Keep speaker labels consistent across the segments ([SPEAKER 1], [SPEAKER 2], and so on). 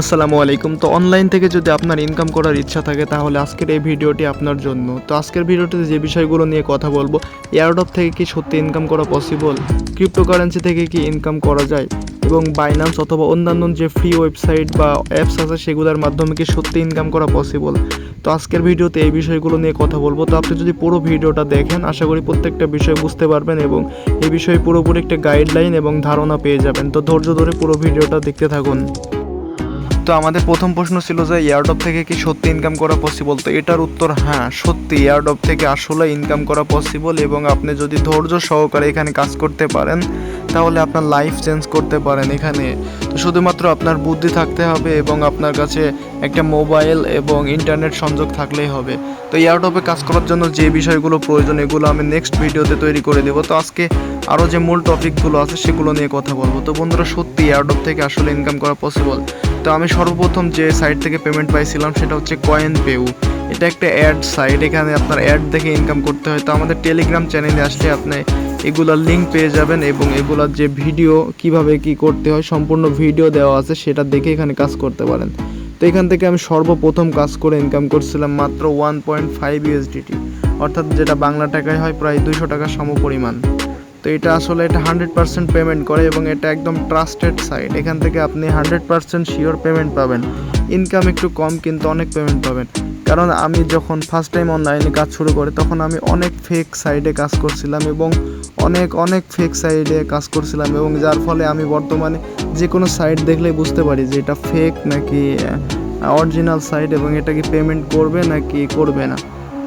[SPEAKER 1] আসসালামু আলাইকুম। তো অনলাইন থেকে যদি আপনার ইনকাম করার ইচ্ছা থাকে, তাহলে আজকের এই ভিডিওটি আপনার জন্য। তো আজকের ভিডিওটিতে যে বিষয়গুলো নিয়ে কথা বলব এয়ারডপ থেকে কি সত্যি ইনকাম করা পসিবল ক্রিপ্টোকারেন্সি থেকে কি ইনকাম করা যায়? এবং বাইন্যান্স অথবা অন্যান্য যে ফ্রি ওয়েবসাইট বা অ্যাপস আছে, সেগুলোর মাধ্যমে কি সত্যি ইনকাম করা পসিবল তো আজকের ভিডিওতে এই বিষয়গুলো নিয়ে কথা বলব। তো আপনি যদি পুরো ভিডিওটা দেখেন, আশা করি প্রত্যেকটা বিষয় বুঝতে পারবেন এবং এই বিষয়ে পুরোপুরি একটা গাইডলাইন এবং ধারণা পেয়ে যাবেন। তো ধৈর্য ধরে পুরো ভিডিওটা দেখতে থাকুন। তো আমাদের প্রথম প্রশ্ন ছিল যে এয়ারডপ থেকে কি সত্যি ইনকাম করা পসিবল তো এটার উত্তর হ্যাঁ সত্যি এয়ারডপ থেকে আসলে ইনকাম করা পসিবল এবং আপনি যদি ধৈর্য সহকারে এখানে কাজ করতে পারেন, তাহলে আপনার লাইফ চেঞ্জ করতে পারেন এখানে। তো শুধুমাত্র আপনার বুদ্ধি থাকতে হবে এবং আপনার কাছে একটা মোবাইল এবং ইন্টারনেট সংযোগ থাকলেই হবে। তো এয়ারডপে কাজ করার জন্য যে বিষয়গুলো প্রয়োজন, এগুলো আমি নেক্সট ভিডিওতে তৈরি করে দেবো। তো আজকে আরও যে মূল টপিকগুলো আছে, সেগুলো নিয়ে কথা বলব। তো বন্ধুরা, সত্যি এয়ারডপ থেকে আসলে ইনকাম করা পসিবল তো আমি সর্বপ্রথম যে সাইট থেকে পেমেন্ট পাইছিলাম, সেটা হচ্ছে কয়েন পেউ এটা একটা অ্যাড সাইট এখানে আপনার অ্যাড দেখে ইনকাম করতে হয়। তো আমাদের টেলিগ্রাম চ্যানেলে আসলে আপনি এগুলার লিঙ্ক পেয়ে যাবেন এবং এগুলার যে ভিডিও কীভাবে কি করতে হয়, সম্পূর্ণ ভিডিও দেওয়া আছে, সেটা দেখে এখানে কাজ করতে পারেন। তো এখান থেকে আমি সর্বপ্রথম কাজ করে ইনকাম করছিলাম মাত্র ওয়ান পয়েন্ট ফাইভ ইউএসডিটি অর্থাৎ যেটা বাংলা টাকায় হয়, প্রায় দুইশো টাকার সমপরিমাণ। তো এটা আসলে এটা হান্ড্রেড পার্সেন্ট পেমেন্ট করে এবং এটা একদম ট্রাস্টেড সাইট এখান থেকে আপনি হান্ড্রেড পার্সেন্ট শিওর পেমেন্ট পাবেন। ইনকাম একটু কম, কিন্তু অনেক পেমেন্ট পাবেন। কারণ আমি যখন ফার্স্ট টাইম অনলাইনে কাজ শুরু করি, তখন আমি অনেক ফেক সাইডে কাজ করছিলাম এবং অনেক অনেক ফেক সাইডে কাজ করছিলাম এবং যার ফলে আমি বর্তমানে যে কোনো সাইট দেখলেই বুঝতে পারি যে এটা ফেক নাকি অরিজিনাল সাইট এবং এটা কি পেমেন্ট করবে নাকি করবে না।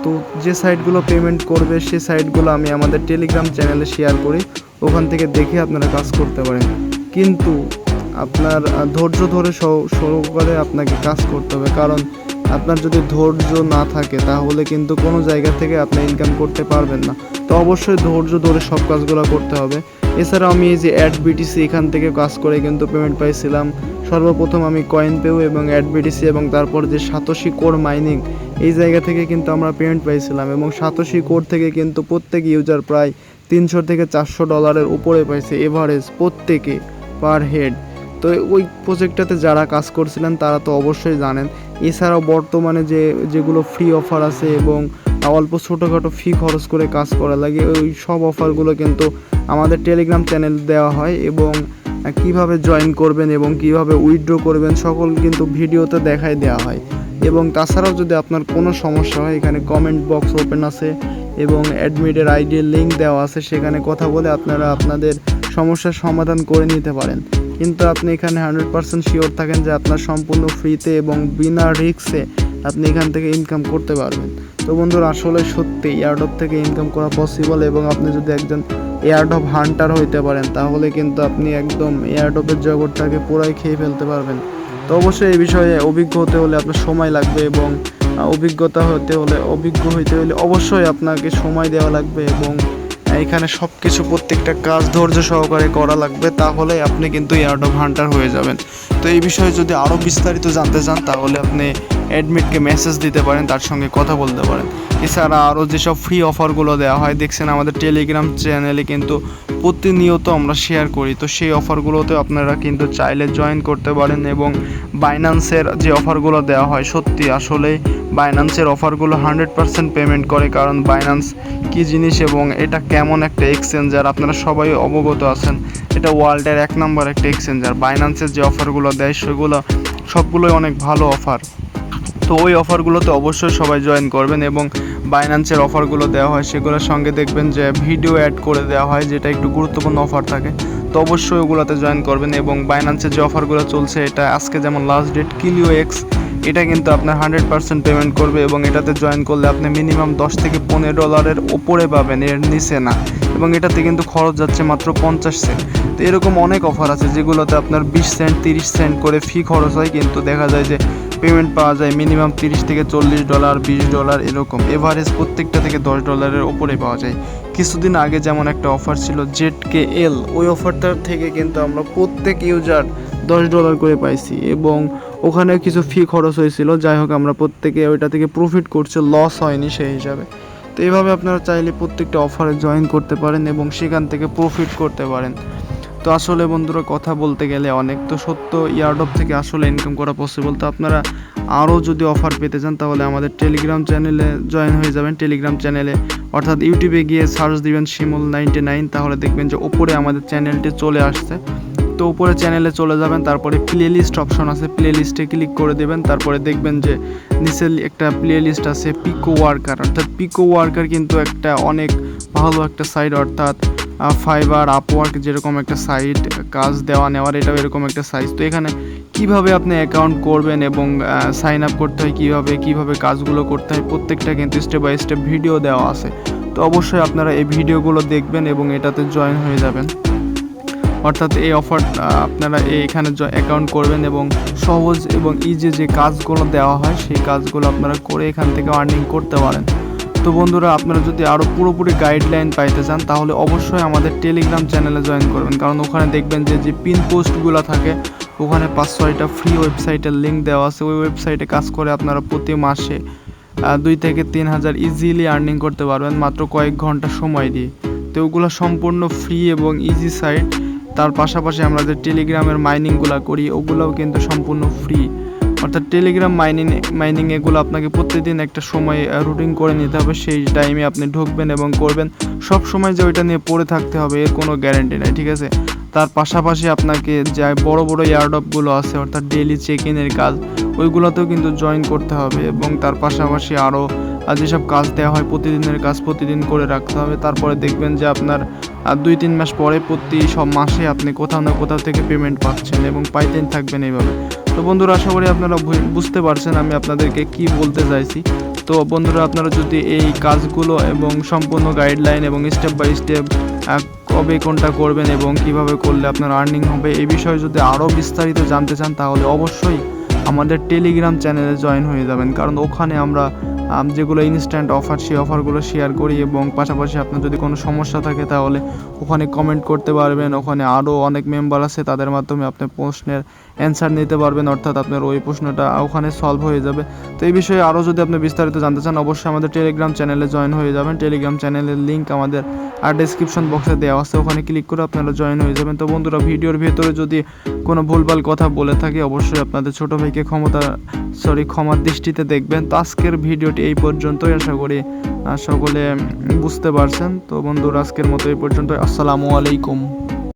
[SPEAKER 1] তো যে সাইটগুলো পেমেন্ট করবে, সেই সাইটগুলো আমি আমাদের টেলিগ্রাম চ্যানেলে শেয়ার করি। ওখান থেকে দেখে আপনারা কাজ করতে পারেন। কিন্তু আপনার ধৈর্য ধরে সহ- সহকারে আপনাকে কাজ করতে হবে। কারণ আপনার যদি ধৈর্য না থাকে, তাহলে কিন্তু কোনো জায়গা থেকে আপনি ইনকাম করতে পারবেন না। তো অবশ্যই ধৈর্য ধরে সব কাজগুলো করতে হবে। এছাড়াও আমি এই যে অ্যাড বিটিসি এখান থেকে কাজ করে কিন্তু পেমেন্ট পাইছিলাম। সর্বপ্রথম আমি কয়েন পেও এবং অ্যাড বিটিসি এবং তারপর যে সাতোশি কোর মাইনিং এই জায়গা থেকে কিন্তু আমরা পেমেন্ট পাইছিলাম এবং সাতোশি কোর থেকে কিন্তু প্রত্যেক ইউজার প্রায় তিনশো থেকে চারশো ডলারের উপরে পাইছে এভারেজ প্রত্যেকে পার হেড তো ওই প্রজেক্টটাতে যারা কাজ করছিলেন, তারা তো অবশ্যই জানেন। এছাড়াও বর্তমানে যে, যেগুলো ফ্রি অফার আছে এবং অল্প ছোটোখাটো ফি খরচ করে কাজ করা লাগে, ওই সব অফারগুলো কিন্তু আমাদের টেলিগ্রাম চ্যানেল দেওয়া হয় এবং কীভাবে জয়েন করবেন এবং কীভাবে উইথড্র করবেন সকল কিন্তু ভিডিওতে দেখাই দেওয়া হয়। এবং তাছাড়াও যদি আপনার কোনো সমস্যা হয়, এখানে কমেন্ট বক্স ওপেন আছে এবং অ্যাডমিটের আইডির লিঙ্ক দেওয়া আছে, সেখানে কথা বলে আপনারা আপনাদের সমস্যার সমাধান করে নিতে পারেন। কিন্তু আপনি এখানে হান্ড্রেড পার্সেন্ট শিওর থাকেন যে আপনার সম্পূর্ণ ফ্রিতে এবং বিনা রিক্সে আপনি এখান থেকে ইনকাম করতে পারবেন। তো বন্ধুরা, আসলে সত্যি এয়ারডপ থেকে ইনকাম করা পসিবল এবং আপনি যদি একজন এয়ারডপ হান্টার হইতে পারেন, তাহলে কিন্তু আপনি একদম এয়ারডপের জগৎটাকে পুরাই খেয়ে ফেলতে পারবেন। তো অবশ্যই এই বিষয়ে অভিজ্ঞ হতে হলে আপনার সময় লাগবে এবং অভিজ্ঞতা হতে হলে, অভিজ্ঞ হইতে হলে অবশ্যই আপনাকে সময় দেওয়া লাগবে এবং এখানে সব কিছু প্রত্যেকটা কাজ ধৈর্য সহকারে করা লাগবে, তাহলে আপনি কিন্তু এয়ারডপ হান্টার হয়ে যাবেন। তো এই বিষয়ে যদি আরও বিস্তারিত জানতে চান, তাহলে আপনি অ্যাডমিটকে মেসেজ দিতে পারেন, তার সঙ্গে কথা বলতে পারেন। এছাড়া আরও যেসব ফ্রি অফারগুলো দেওয়া হয়, দেখছেন আমাদের টেলিগ্রাম চ্যানেলে কিন্তু প্রতিনিয়ত আমরা শেয়ার করি। তো সেই অফারগুলোতে আপনারা কিন্তু চাইলে জয়েন করতে পারেন এবং বাইন্যান্সের যে অফারগুলো দেওয়া হয়, সত্যি আসলে বাইন্যান্সের অফারগুলো হান্ড্রেড পার্সেন্ট পেমেন্ট করে, কারণ বাইন্যান্স কী জিনিস এবং এটা কেমন একটা এক্সচেঞ্জার আপনারা সবাই অবগত আছেন। এটা ওয়ার্ল্ডের এক নম্বর একটা এক্সচেঞ্জার বাইন্যান্সের যে অফারগুলো দেয়, সেগুলো সবগুলোই অনেক ভালো অফার। তো ওই অফারগুলোতে অবশ্যই সবাই জয়েন করবেন এবং বাইন্যান্সের অফারগুলো দেওয়া হয়, সেগুলোর সঙ্গে দেখবেন যে ভিডিও অ্যাড করে দেওয়া হয়, যেটা একটু গুরুত্বপূর্ণ অফার থাকে। তো অবশ্যই ওগুলোতে জয়েন করবেন এবং বাইন্যান্সের যে অফারগুলো চলছে, এটা আজকে যেমন লাস্ট ডেট কিলিও এক্স এটা কিন্তু আপনার হান্ড্রেড পার্সেন্ট পেমেন্ট করবে এবং এটাতে জয়েন করলে আপনি মিনিমাম দশ থেকে পনেরো ডলারের ওপরে পাবেন, এর নিচে না। এবং এটাতে কিন্তু খরচ যাচ্ছে মাত্র পঞ্চাশ সেন্ট তো এরকম অনেক অফার আছে, যেগুলোতে আপনার বিশ সেন্ট তিরিশ সেন্ট করে ফি খরচ হয়, কিন্তু দেখা যায় যে পেমেন্ট পাওয়া যায় মিনিমাম তিরিশ থেকে চল্লিশ ডলার বিশ ডলার এরকম। এভারেজ প্রত্যেকটা থেকে দশ ডলারের ওপরে পাওয়া যায়। কিছুদিন আগে যেমন একটা অফার ছিল জেড কে এল ওই অফারটার থেকে কিন্তু আমরা প্রত্যেক ইউজার দশ ডলার করে পাইছি এবং ওখানে কিছু ফি খরচ হয়েছিল। যাই হোক, আমরা প্রত্যেকে ওইটা থেকে প্রফিট করছে লস হয়নি সেই হিসাবে। তো এইভাবে আপনারা চাইলে প্রত্যেকটা অফারে জয়েন করতে পারেন এবং সেখান থেকে প্রফিট করতে পারেন। তো আসলে বন্ধুরা, কথা বলতে গেলে অনেক তো সত্য ইয়ারডপ থেকে আসলে ইনকাম করা পসিবল তো আপনারা আরও যদি অফার পেতে চান, তাহলে আমাদের টেলিগ্রাম চ্যানেলে জয়েন হয়ে যাবেন। টেলিগ্রাম চ্যানেলে অর্থাৎ ইউটিউবে গিয়ে সার্চ দিবেন শিমুল নাইনটি নাইন তাহলে দেখবেন যে ওপরে আমাদের চ্যানেলটি চলে আসছে। তো উপরে চ্যানেলে চলে যাবেন, তারপরে প্লে লিস্ট অপশন আছে। প্লে লিস্টে ক্লিক করে দেবেন, তারপরে দেখবেন যে নিচে একটা প্লে লিস্ট আছে পিকো ওয়ার্কার অর্থাৎ পিকো ওয়ার্কার কিন্তু একটা অনেক ভালো একটা সাইট অর্থাৎ ফাইবার আপওয়ার্ক যেরকম একটা সাইট কাজ দেওয়া, নেওয়ার এটাও এরকম একটা সাইজ তো এখানে কীভাবে আপনি অ্যাকাউন্ট করবেন এবং সাইন আপ করতে হয় কীভাবে কীভাবে কাজগুলো করতে হয়, প্রত্যেকটা কিন্তু স্টেপ বাই স্টেপ ভিডিও দেওয়া আছে। তো অবশ্যই আপনারা এই ভিডিওগুলো দেখবেন এবং এটাতে জয়েন হয়ে যাবেন। অর্থাৎ এই অফার আপনারা এখানে অ্যাকাউন্ট করবেন এবং সহজ এবং ইজি যে কাজগুলো দেওয়া হয়, সেই কাজগুলো আপনারা করে এখান থেকে আর্নিং করতে পারেন। তো বন্ধুরা, আপনারা যদি আরও পুরোপুরি গাইডলাইন পাইতে চান, তাহলে অবশ্যই আমাদের টেলিগ্রাম চ্যানেলে জয়েন করবেন। কারণ ওখানে দেখবেন যে যে পিন পোস্টগুলো থাকে, ওখানে পাঁচ ছয়টা ফ্রি ওয়েবসাইটের লিঙ্ক দেওয়া আছে। ওই ওয়েবসাইটে কাজ করে আপনারা প্রতি মাসে দুই থেকে তিন হাজার ইজিলি আর্নিং করতে পারবেন, মাত্র কয়েক ঘণ্টা সময় দিয়ে। তো ওগুলো সম্পূর্ণ ফ্রি এবং ইজি সাইট তার পাশাপাশি আমরা যে টেলিগ্রামের মাইনিংগুলো করি, ওগুলোও কিন্তু সম্পূর্ণ ফ্রি অর্থাৎ টেলিগ্রাম মাইনিং মাইনিং এগুলো আপনাকে প্রতিদিন একটা সময় রুটিন করে নিতে হবে। সেই টাইমে আপনি ঢুকবেন এবং করবেন। সব সময় যে ওইটা নিয়ে পড়ে থাকতে হবে, এর কোনো গ্যারেন্টি নাই, ঠিক আছে? তার পাশাপাশি আপনাকে যে বড় বড় ইয়ারডপগুলো আছে, অর্থাৎ ডেলি চেক ইনের কাজ, ওইগুলোতেও কিন্তু জয়েন করতে হবে এবং তার পাশাপাশি আরও যেসব কাজ দেওয়া হয় প্রতিদিনের কাজ প্রতিদিন করে রাখতে হবে তারপরে দেখবেন যে আপনার দুই তিন মাস পরে প্রতি সব মাসে আপনি কোথাও না কোথাও থেকে পেমেন্ট পাচ্ছেন এবং পাইতেন থাকবেন এইভাবে। তো বন্ধুরা আশা করি আপনারা বুঝতে পারছেন আমি আপনাদেরকে কি বলতে চাইছি। তো বন্ধুরা আপনারা যদি এই কাজগুলো এবং সম্পূর্ণ গাইডলাইন এবং স্টেপ বাই স্টেপ কবে কোনটা করবেন এবং কীভাবে করলে আপনার আর্নিং হবে এই বিষয়ে যদি আরও বিস্তারিত জানতে চান তাহলে অবশ্যই আমাদের টেলিগ্রাম চ্যানেলে জয়েন হয়ে যাবেন। কারণ ওখানে আমরা আম, যেগুলো ইনস্ট্যান্ট অফার সেই অফারগুলো শেয়ার করি এবং পাশাপাশি আপনার যদি কোনো সমস্যা থাকে তাহলে ওখানে কমেন্ট করতে পারবেন। ওখানে আরও অনেক মেম্বার আছে, তাদের মাধ্যমে আপনি প্রশ্নের অ্যান্সার নিতে পারবেন, অর্থাৎ আপনার ওই প্রশ্নটা ওখানে সলভ হয়ে যাবে। তো এই বিষয়ে আরও যদি আপনি বিস্তারিত জানতে চান, অবশ্যই আমাদের টেলিগ্রাম চ্যানেলে জয়েন হয়ে যাবেন। টেলিগ্রাম চ্যানেলের লিঙ্ক আমাদের আর ডেসক্রিপশন বক্সে দেওয়া আছে। ওখানে ক্লিক করে আপনারা জয়েন হয়ে যাবেন। তো বন্ধুরা, ভিডিওর ভেতরে যদি কোনো ভুলভাল কথা বলে থাকি, অবশ্যই আপনাদের ছোট ভাইকে ক্ষমতা সরি ক্ষমার দৃষ্টিতে দেখবেন। তো আজকের ভিডিওটি এই পর্যন্তই, আশা করি সকলে বুঝতে পারছেন। তো বন্ধুরা, আজকের মতো এই পর্যন্ত আসসালামু আলাইকুম।